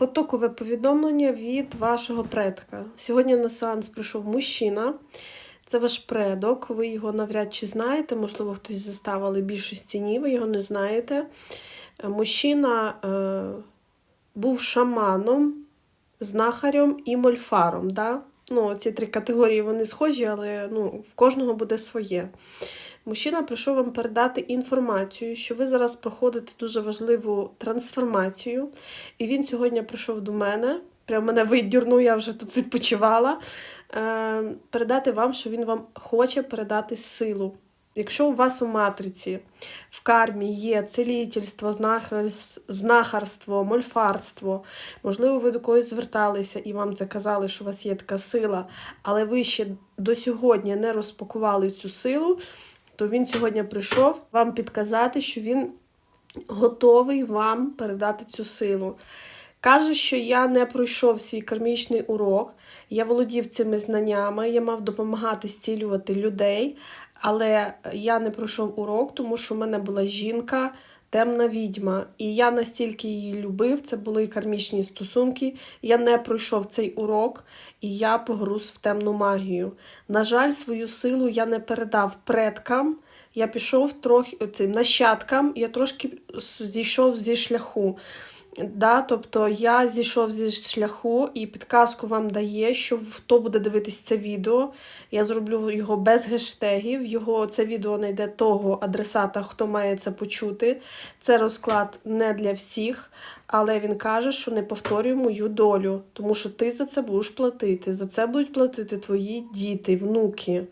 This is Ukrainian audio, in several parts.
Потокове повідомлення від вашого предка. Сьогодні на сеанс прийшов мужчина. Це ваш предок, ви його навряд чи знаєте, можливо, хтось застав, але більшості ні, ви його не знаєте. Е, Мужчина е, був шаманом, знахарем і мольфаром. Да? Ну, ці три категорії вони схожі, але ну, в кожного буде своє. Мужчина прийшов вам передати інформацію, що ви зараз проходите дуже важливу трансформацію. І він сьогодні прийшов до мене, прямо мене видюрнув, я вже тут відпочивала. Е, передати вам, що він вам хоче передати силу. Якщо у вас у матриці в кармі є целітельство, знахарство, мольфарство, можливо, ви до когось зверталися і вам це казали, що у вас є така сила, але ви ще до сьогодні не розпакували цю силу, то він сьогодні прийшов вам підказати, що він готовий вам передати цю силу. Каже, що я не пройшов свій кармічний урок, я володів цими знаннями, я мав допомагати зцілювати людей, але я не пройшов урок, тому що в мене була жінка, темна відьма. І я настільки її любив, це були кармічні стосунки. Я не пройшов цей урок, і я погруз в темну магію. На жаль, свою силу я не передав предкам. Я пішов трохи цим нащадкам, я трошки зійшов зі шляху. Да, тобто я зійшов зі шляху і підказку вам дає, що хто буде дивитись це відео. Я зроблю його без гештегів. Його це відео знайде того адресата, хто має це почути. Це розклад не для всіх, але він каже, що не повторюй мою долю, тому що ти за це будеш платити. За це будуть платити твої діти, внуки.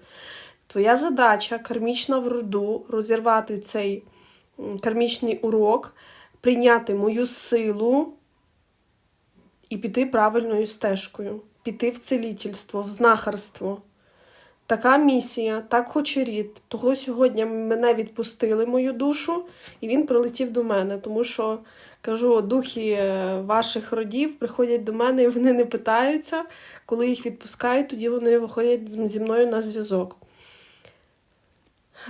Твоя задача кармічна в роду розірвати цей кармічний урок прийняти мою силу і піти правильною стежкою, піти в целітельство, в знахарство. Така місія, так хоче рід. Того сьогодні мене відпустили мою душу, і він прилетів до мене, тому що кажу, духи е, ваших родів приходять до мене і вони не питаються. Коли їх відпускають, тоді вони виходять зі мною на зв'язок.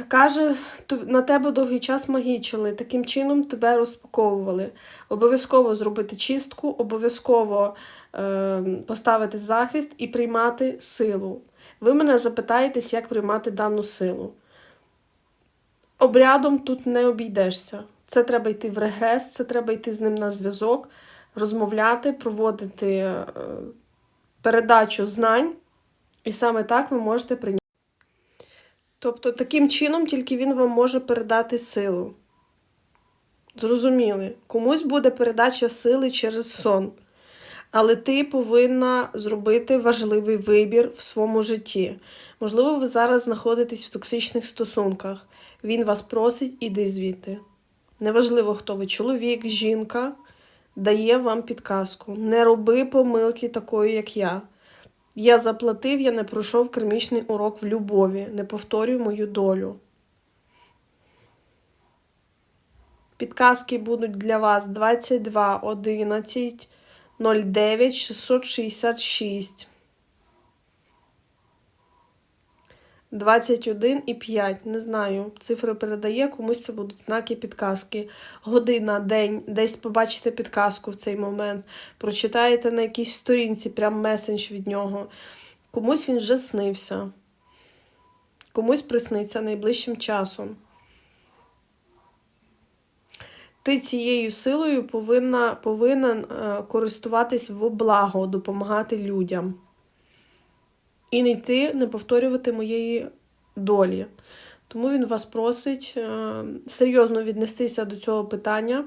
Каже, на тебе довгий час магічили, таким чином тебе розпаковували. Обов'язково зробити чистку, обов'язково е, поставити захист і приймати силу. Ви мене запитаєтесь, як приймати дану силу. Обрядом тут не обійдешся. Це треба йти в регрес, це треба йти з ним на зв'язок, розмовляти, проводити е, передачу знань, і саме так ви можете прийняти. Тобто таким чином тільки він вам може передати силу. Зрозуміли, комусь буде передача сили через сон. Але ти повинна зробити важливий вибір в своєму житті. Можливо, ви зараз знаходитесь в токсичних стосунках. Він вас просить, іди звідти. Неважливо, хто ви, чоловік, жінка, дає вам підказку. Не роби помилки такої, як я. Я заплатив, я не пройшов кермічний урок в любові. Не повторюй мою долю. Підказки будуть для вас 22 11 09 666. 21 і 5. Не знаю. Цифри передає, комусь це будуть знаки підказки. Година, день, десь побачите підказку в цей момент. Прочитаєте на якійсь сторінці прям месендж від нього. Комусь він вже снився. Комусь присниться найближчим часом. Ти цією силою повинна, повинен е, користуватись в благо, допомагати людям. І не йти, не повторювати моєї долі. Тому він вас просить е, серйозно віднестися до цього питання,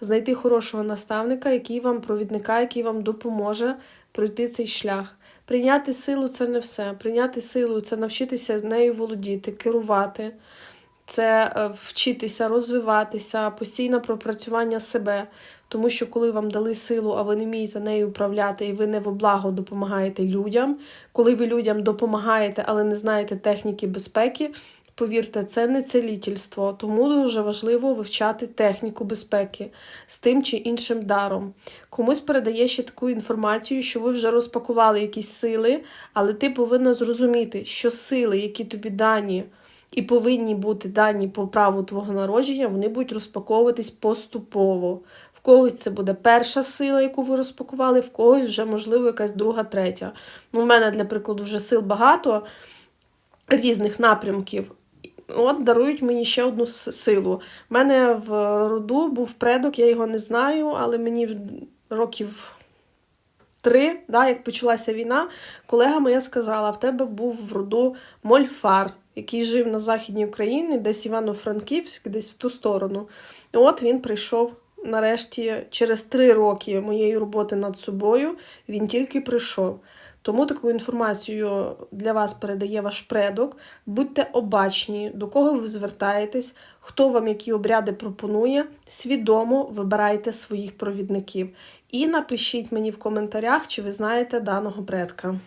знайти хорошого наставника, який вам провідника, який вам допоможе пройти цей шлях. Прийняти силу це не все. Прийняти силу це навчитися з нею володіти, керувати, це е, вчитися, розвиватися, постійне пропрацювання себе. Тому що коли вам дали силу, а ви не вмієте нею управляти, і ви не во благо допомагаєте людям, коли ви людям допомагаєте, але не знаєте техніки безпеки, повірте, це не целітельство. Тому дуже важливо вивчати техніку безпеки з тим чи іншим даром. Комусь передає ще таку інформацію, що ви вже розпакували якісь сили, але ти повинна зрозуміти, що сили, які тобі дані, і повинні бути дані по праву твого народження, вони будуть розпаковуватись поступово. В когось це буде перша сила, яку ви розпакували, в когось вже, можливо, якась друга, третя. Ну, в мене, для прикладу, вже сил багато різних напрямків. От дарують мені ще одну силу. У мене в роду був предок, я його не знаю, але мені років три, да, як почалася війна, колега моя сказала: в тебе був в роду Мольфар, який жив на Західній Україні, десь Івано-Франківськ, десь в ту сторону. І от він прийшов нарешті через три роки моєї роботи над собою. Він тільки прийшов. Тому таку інформацію для вас передає ваш предок. Будьте обачні, до кого ви звертаєтесь, хто вам які обряди пропонує. Свідомо вибирайте своїх провідників. І напишіть мені в коментарях, чи ви знаєте даного предка.